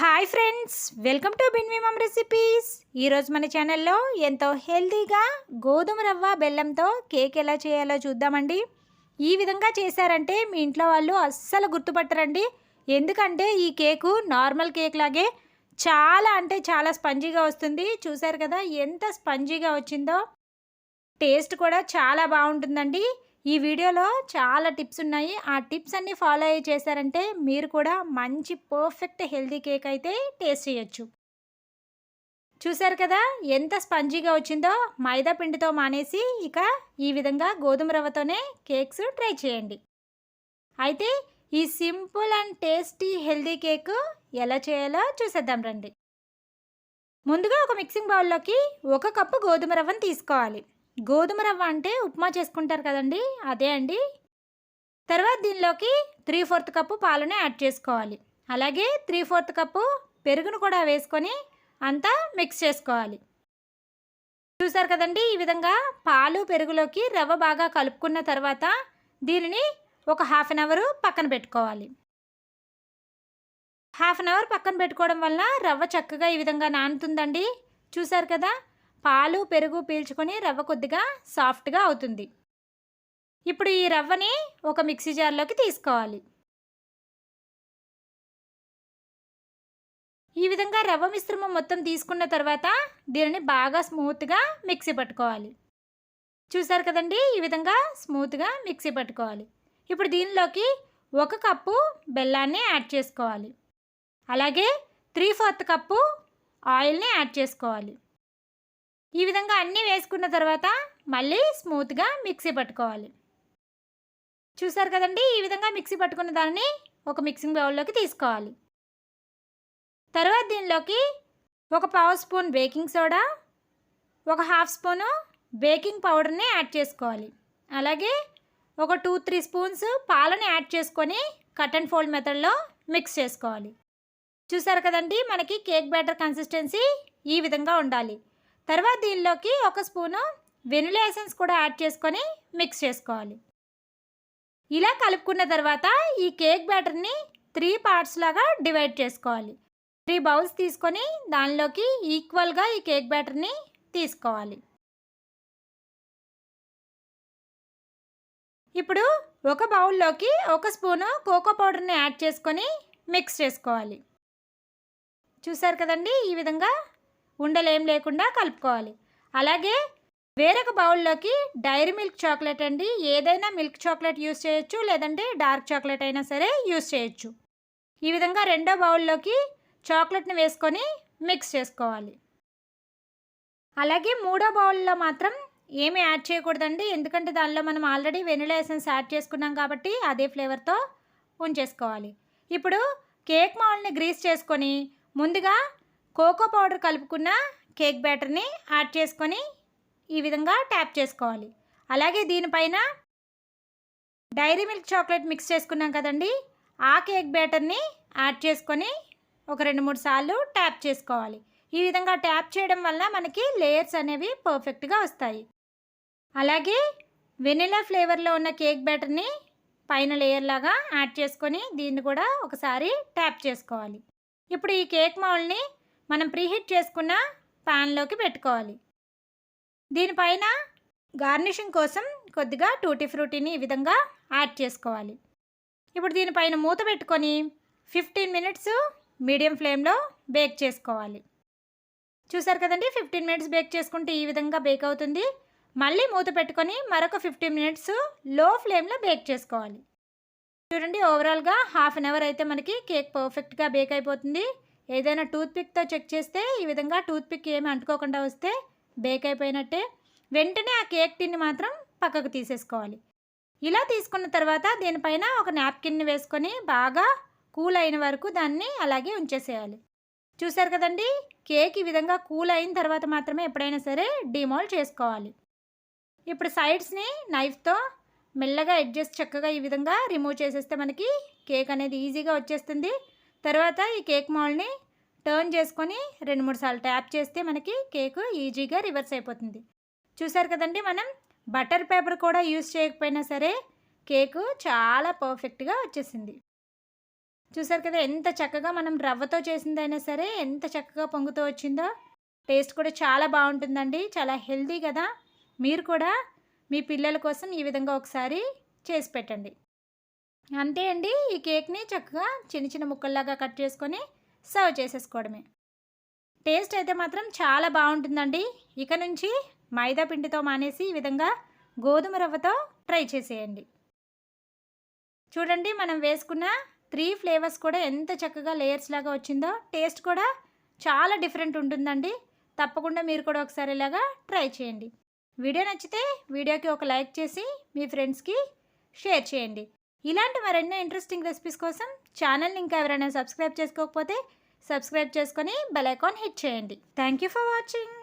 Hi friends welcome to బిన్విమమ్ recipes ఈరోజు మన ఛానల్లో ఎంతో హెల్తీగా గోధుమ రవ్వ బెల్లంతో కేక్ ఎలా చేయాలో చూద్దామండి. ఈ విధంగా చేశారంటే మీ ఇంట్లో వాళ్ళు అస్సలు గుర్తుపట్టరండి. ఎందుకంటే ఈ కేకు నార్మల్ కేక్ లాగే చాలా అంటే చాలా స్పంజీగా వస్తుంది. చూసారు కదా ఎంత స్పంజీగా వచ్చిందో? టేస్ట్ కూడా చాలా బాగుంటుందండి. ఈ వీడియోలో చాలా టిప్స్ ఉన్నాయి. ఆ టిప్స్ అన్నీ ఫాలో అయ్యి చేశారంటే మీరు కూడా మంచి పర్ఫెక్ట్ హెల్దీ కేక్ అయితే టేస్ట్ చేయొచ్చు. చూసారు కదా? ఎంత స్పంజీగా వచ్చిందో? మైదా పిండితో మానేసి ఇక ఈ విధంగా గోధుమ రవ్వతోనే కేక్స్ ట్రై చేయండి. అయితే ఈ simple and tasty healthy cake ఎలా చేయాలో చూసేద్దాం రండి. ముందుగా ఒక మిక్సింగ్ బౌల్లోకి ఒక కప్పు గోధుమ రవ్వను తీసుకోవాలి. గోధుమ రవ్వ అంటే ఉప్మా చేసుకుంటారు కదండి అదే అండి. తర్వాత దీనిలోకి త్రీ ఫోర్త్ కప్పు పాలను యాడ్ చేసుకోవాలి. అలాగే త్రీ ఫోర్త్ కప్పు పెరుగును కూడా వేసుకొని అంతా మిక్స్ చేసుకోవాలి. చూసారు కదండి ఈ విధంగా పాలు పెరుగులోకి రవ్వ బాగా కలుపుకున్న తర్వాత దీనిని ఒక హాఫ్ అన్ అవర్ పక్కన పెట్టుకోవాలి. హాఫ్ అన్ అవర్ పక్కన పెట్టుకోవడం వల్ల రవ్వ చక్కగా ఈ విధంగా నానుతుందండి. చూసారు కదా పాలు పెరుగు పీల్చుకొని రవ్వ కొద్దిగా సాఫ్ట్గా అవుతుంది. ఇప్పుడు ఈ రవ్వని ఒక మిక్సీ జార్లోకి తీసుకోవాలి. ఈ విధంగా రవ్వ మిశ్రమం మొత్తం తీసుకున్న తర్వాత దీనిని బాగా స్మూత్గా మిక్సీ పట్టుకోవాలి. చూసారు కదండి? ఈ విధంగా స్మూత్గా మిక్సీ పట్టుకోవాలి. ఇప్పుడు దీనిలోకి ఒక కప్పు బెల్లాన్ని యాడ్ చేసుకోవాలి. అలాగే త్రీ ఫోర్త్ కప్పు ఆయిల్ని యాడ్ చేసుకోవాలి. ఈ విధంగా అన్నీ వేసుకున్న తర్వాత మళ్ళీ స్మూత్గా మిక్సీ పట్టుకోవాలి. చూసారు కదండి? ఈ విధంగా మిక్సీ పట్టుకున్న దాన్ని ఒక మిక్సింగ్ బౌల్లోకి తీసుకోవాలి. తర్వాత దీనిలోకి ఒక పావు స్పూన్ బేకింగ్ సోడా ఒక హాఫ్ స్పూను బేకింగ్ పౌడర్ని యాడ్ చేసుకోవాలి. అలాగే ఒక టూ త్రీ స్పూన్స్ పాలని యాడ్ చేసుకొని కట్ అండ్ ఫోల్డ్ మెథడ్లో మిక్స్ చేసుకోవాలి. చూసారు కదండి? మనకి కేక్ బ్యాటర్ కన్సిస్టెన్సీ ఈ విధంగా ఉండాలి. తర్వాత దీనిలోకి ఒక స్పూను వెనిలా ఎసెన్స్ కూడా యాడ్ చేసుకొని మిక్స్ చేసుకోవాలి. ఇలా కలుపుకున్న తర్వాత ఈ కేక్ బ్యాటర్ని త్రీ పార్ట్స్ లాగా డివైడ్ చేసుకోవాలి. త్రీ బౌల్స్ తీసుకొని దానిలోకి ఈక్వల్గా ఈ కేక్ బ్యాటర్ని తీసుకోవాలి. ఇప్పుడు ఒక బౌల్లోకి ఒక స్పూను కోకో పౌడర్ని యాడ్ చేసుకొని మిక్స్ చేసుకోవాలి. చూసారు కదండి ఈ విధంగా ఉండలేం లేకుండా కలుపుకోవాలి. అలాగే వేరొక బౌల్లోకి డైరీ మిల్క్ చాక్లెట్ అండి. ఏదైనా మిల్క్ చాక్లెట్ యూస్ చేయొచ్చు లేదంటే డార్క్ చాక్లెట్ అయినా సరే యూస్ చేయొచ్చు. ఈ విధంగా రెండో బౌల్లోకి చాక్లెట్ని వేసుకొని మిక్స్ చేసుకోవాలి. అలాగే మూడో బౌల్లో మాత్రం ఏమి యాడ్ చేయకూడదండి. ఎందుకంటే దానిలో మనం ఆల్రెడీ వెనిలా ఎసెన్స్ యాడ్ చేసుకున్నాం కాబట్టి అదే ఫ్లేవర్తో ఉంచేసుకోవాలి. ఇప్పుడు కేక్ మౌల్ని గ్రీస్ చేసుకొని ముందుగా కోకో పౌడర్ కలుపుకున్న కేక్ బ్యాటర్ని యాడ్ చేసుకొని ఈ విధంగా ట్యాప్ చేసుకోవాలి. అలాగే దీనిపైన డైరీ మిల్క్ చాక్లెట్ మిక్స్ చేసుకున్నాం కదండి. ఆ కేక్ బ్యాటర్ని యాడ్ చేసుకొని ఒక రెండు మూడు సార్లు ట్యాప్ చేసుకోవాలి. ఈ విధంగా ట్యాప్ చేయడం వల్ల మనకి లేయర్స్ అనేవి పర్ఫెక్ట్గా వస్తాయి. అలాగే వెనిలా ఫ్లేవర్లో ఉన్న కేక్ బ్యాటర్ని పైన లేయర్ లాగా యాడ్ చేసుకొని దీన్ని కూడా ఒకసారి ట్యాప్ చేసుకోవాలి. ఇప్పుడు ఈ కేక్ మౌల్ని మనం ప్రీహీట్ చేసుకున్న ప్యాన్లోకి పెట్టుకోవాలి. దీనిపైన గార్నిషింగ్ కోసం కొద్దిగా టూటీ ఫ్రూటీని ఈ విధంగా యాడ్ చేసుకోవాలి. ఇప్పుడు దీనిపైన మూత పెట్టుకొని ఫిఫ్టీన్ మినిట్స్ మీడియం ఫ్లేమ్లో బేక్ చేసుకోవాలి. చూసారు కదండి? ఫిఫ్టీన్ మినిట్స్ బేక్ చేసుకుంటే ఈ విధంగా బేక్ అవుతుంది. మళ్ళీ మూత పెట్టుకొని మరొక ఫిఫ్టీన్ మినిట్స్లో ఫ్లేమ్లో బేక్ చేసుకోవాలి. చూడండి ఓవరాల్గా హాఫ్ అన్ అవర్ అయితే మనకి కేక్ పర్ఫెక్ట్గా బేక్ అయిపోతుంది. ఏదైనా టూత్పిక్తో చెక్ చేస్తే ఈ విధంగా టూత్పిక్ ఏమి అంటుకోకుండా వస్తే బేక్ అయిపోయినట్టే. వెంటనే ఆ కేక్ టిన్ని మాత్రం పక్కకు తీసేసుకోవాలి. ఇలా తీసుకున్న తర్వాత దీనిపైన ఒక నాప్కిన్ని వేసుకొని బాగా కూల్ అయిన వరకు దాన్ని అలాగే ఉంచేసేయాలి. చూసారు కదండి? కేక్ ఈ విధంగా కూల్ అయిన తర్వాత మాత్రమే ఎప్పుడైనా సరే డిమోల్డ్ చేసుకోవాలి. ఇప్పుడు సైడ్స్ని నైఫ్తో మెల్లగా అడ్జస్ట్ చక్కగా ఈ విధంగా రిమూవ్ చేసేస్తే మనకి కేక్ అనేది ఈజీగా వచ్చేస్తుంది. తర్వాత ఈ కేక్ మాల్ని టర్న్ చేసుకొని రెండు మూడు సార్లు ట్యాప్ చేస్తే మనకి కేకు ఈజీగా రివర్స్ అయిపోతుంది. చూసారు కదండి మనం? బటర్ పేపర్ కూడా యూస్ చేయకపోయినా సరే కేకు చాలా పర్ఫెక్ట్గా వచ్చేసింది. చూసారు కదా ఎంత చక్కగా మనం రవ్వతో చేసిందైనా సరే ఎంత చక్కగా పొంగుతూ వచ్చిందో? టేస్ట్ కూడా చాలా బాగుంటుందండి. చాలా హెల్దీ కదా. మీరు కూడా మీ పిల్లల కోసం ఈ విధంగా ఒకసారి చేసి పెట్టండి. అంతే అండి. ఈ కేక్ని చక్కగా చిన్న చిన్న ముక్కల్లాగా కట్ చేసుకొని సర్వ్ చేసేసుకోవడమే. టేస్ట్ అయితే మాత్రం చాలా బాగుంటుందండి. ఇక నుంచి మైదా పిండితో మానేసి ఈ విధంగా గోధుమ రవ్వతో ట్రై చేసేయండి. చూడండి మనం వేసుకున్న త్రీ ఫ్లేవర్స్ కూడా ఎంత చక్కగా లేయర్స్ లాగా వచ్చిందో టేస్ట్ కూడా చాలా డిఫరెంట్ ఉంటుందండి. తప్పకుండా మీరు కూడా ఒకసారి ఇలాగా ట్రై చేయండి. వీడియో నచ్చితే వీడియోకి ఒక లైక్ చేసి మీ ఫ్రెండ్స్కి షేర్ చేయండి. ఇలాంటి మరెన్నో ఇంట్రెస్టింగ్ రెసిపీస్ కోసం ఛానల్ని ఇంకా ఎవరైనా సబ్స్క్రైబ్ చేసుకోకపోతే సబ్స్క్రైబ్ చేసుకొని బెల్ ఐకాన్ హిట్ చేయండి. Thank you for watching